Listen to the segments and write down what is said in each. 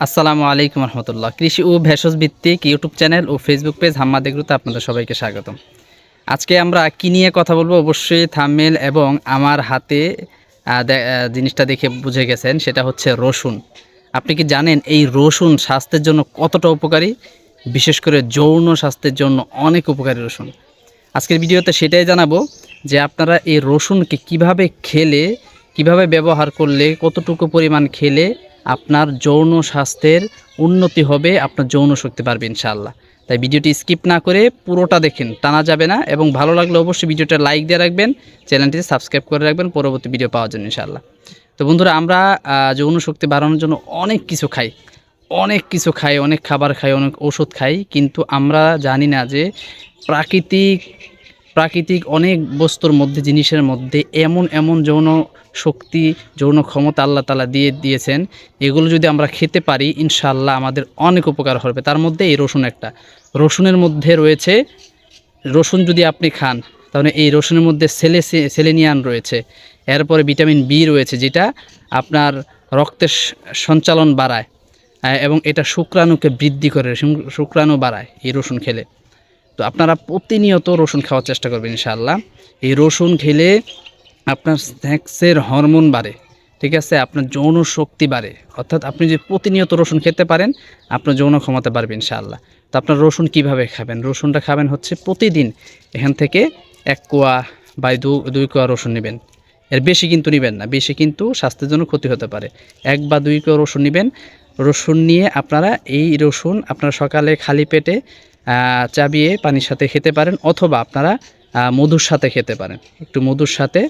আসসালামু আলাইকুম রহমতুল্লাহ। কৃষি ও ভেষজ ভিত্তিক ইউটিউব চ্যানেল ও ফেসবুক পেজ হাম্মা দেগ্রুতে আপনাদের সবাইকে স্বাগতম। আজকে আমরা কি নিয়ে কথা বলব? অবশ্যই থামমেল এবং আমার হাতে জিনিসটা দেখে বুঝে গেছেন, সেটা হচ্ছে রসুন। আপনি কি জানেন এই রসুন স্বাস্থ্যের জন্য কতটা উপকারী? বিশেষ করে যৌন স্বাস্থ্যের জন্য অনেক উপকারী রসুন। আজকের ভিডিওতে সেটাই জানাব যে আপনারা এই রসুনকে কীভাবে খেলে, কীভাবে ব্যবহার করলে, কতটুকু পরিমাণ খেলে আপনার যৌন স্বাস্থ্যের উন্নতি হবে, আপনার যৌন শক্তি পারবে ইনশাআল্লাহ। তাই ভিডিওটি স্কিপ না করে পুরোটা দেখেন, টানা যাবে না এবং ভালো লাগলে অবশ্যই ভিডিওটা লাইক দিয়ে রাখবেন চ্যানেলটি সাবস্ক্রাইব করে রাখবেন, পরবর্তী ভিডিও পাওয়ার জন্য ইনশাআল্লাহ। তো বন্ধুরা, আমরা যৌন শক্তি বাড়ানোর জন্য অনেক কিছু খাই, অনেক কিছু খাই, অনেক খাবার খাই, অনেক ওষুধ খাই, কিন্তু আমরা জানি না যে প্রাকৃতিক প্রাকৃতিক অনেক বস্তুর মধ্যে, জিনিসের মধ্যে এমন এমন যৌন শক্তি, যৌন ক্ষমতা আল্লাহ তালা দিয়ে দিয়েছেন। এগুলো যদি আমরা খেতে পারি ইনশাল্লাহ আমাদের অনেক উপকার হবে। তার মধ্যে এই রসুন একটা। রসুনের মধ্যে রয়েছে, রসুন যদি আপনি খান, তাহলে এই রসুনের মধ্যে সেলে, সেলেনিয়ান রয়েছে। এরপরে ভিটামিন বি রয়েছে, যেটা আপনার রক্তের সঞ্চালন বাড়ায়। এবং এটা শুক্রাণুকে বৃদ্ধি করে শুক- শুক্রাণু বাড়ায় এই রসুন খেলে। তো আপনারা প্রতিনিয়ত রসুন খাওয়ার চেষ্টা করবেন ইনশাআল্লাহ। এই রসুন খেলে আপনার স্ন্যাক্সের হরমোন বাড়ে, ঠিক আছে? আপনার যৌন শক্তি বাড়ে। অর্থাৎ আপনি যে প্রতিনিয়ত রসুন খেতে পারেন, আপনার যৌন ক্ষমতা বাড়বে ইনশাআল্লাহ। তো আপনার রসুন কীভাবে খাবেন? রসুনটা খাবেন হচ্ছে প্রতিদিন এখান থেকে এক কোয়া বা দু, দুই কোয়া রসুন নেবেন। এর বেশি কিন্তু নেবেন না, বেশি কিন্তু স্বাস্থ্যের জন্য ক্ষতি হতে পারে। এক বা দুই কোয়া রসুন নেবেন। রসুন নিয়ে আপনারা এই রসুন আপনারা সকালে খালি পেটে চাবিয়ে পানির সাথে খেতে পারেন অথবা আপনারা মধুর সাথে খেতে পারেন। একটু মধুর সাথে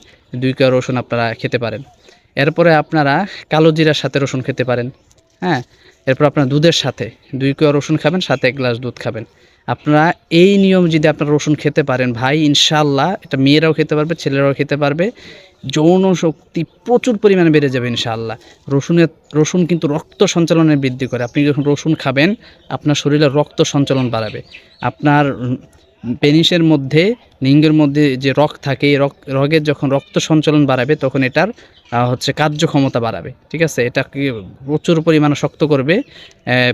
দুই কোয়া রসুন আপনারা খেতে পারেন। এরপরে আপনারা কালো জিরার সাথে রসুন খেতে পারেন। হ্যাঁ এরপর আপনার দুধের সাথে দুই কোয়া রসুন খাবেন, সাথে এক গ্লাস দুধ খাবেন। আপনারা এই নিয়ম যদি আপনারা রসুন খেতে পারেন, ভাই ইনশাল্লাহ এটা মেয়েরাও খেতে পারবে, ছেলেরাও খেতে পারবে, যৌন শক্তি প্রচুর পরিমাণে বেড়ে যাবে, ইনশাআল্লাহ। রসুনের, রসুন কিন্তু রক্ত সঞ্চালনের বৃদ্ধি করে। আপনি যখন রসুন খাবেন, আপনার শরীরে রক্ত সঞ্চালন বাড়াবে। আপনার পেনিসের মধ্যে, লিঙ্গের মধ্যে যে রক থাকে, এই রগের যখন রক্ত সঞ্চালন বাড়াবে, তখন এটার হচ্ছে কার্যক্ষমতা বাড়াবে। ঠিক আছে? এটাকে প্রচুর পরিমাণে শক্ত করবে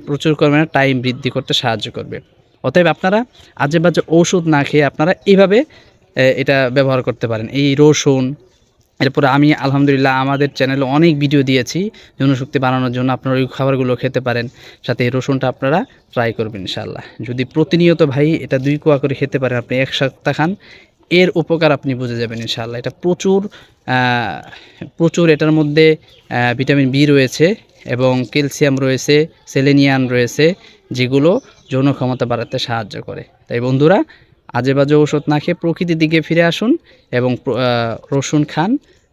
প্রচুর পরিমাণে টাইম বৃদ্ধি করতে সাহায্য করবে। অতএব আপনারা আজে বাজে ঔষধ না খেয়ে আপনারা এইভাবে এটা ব্যবহার করতে পারেন। এই রসুন, এরপরে আমি আলহামদুলিল্লাহ আমাদের চ্যানেলে অনেক ভিডিও দিয়েছি যৌনশক্তি বাড়ানোর জন্য। আপনারা ওই খাবারগুলো খেতে পারেন, সাথে এই রসুনটা আপনারা ট্রাই করবেন ইনশাআল্লাহ। যদি প্রতিনিয়ত ভাই এটা দুই কোয়া করে খেতে পারেন, আপনি এক সপ্তাহ খান, এর উপকার আপনি বুঝে যাবেন ইনশাল্লাহ এটা প্রচুর প্রচুর এটার মধ্যে ভিটামিন বি রয়েছে এবং ক্যালসিয়াম রয়েছে সেলেনিয়ান রয়েছে, যেগুলো যৌন ক্ষমতা বাড়াতে সাহায্য করে। তাই বন্ধুরা, আজে বাজে ঔষধ না খেয়ে প্রকৃতির দিকে ফিরে আসুন এবং রসুন খান,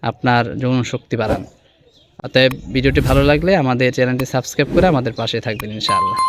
আপনার যৌন শক্তি বাড়ান। অতএব ভিডিওটি ভালো লাগলে আমাদের চ্যানেলটি সাবস্ক্রাইব করে আমাদের পাশে থাকবেন ইনশাআল্লাহ।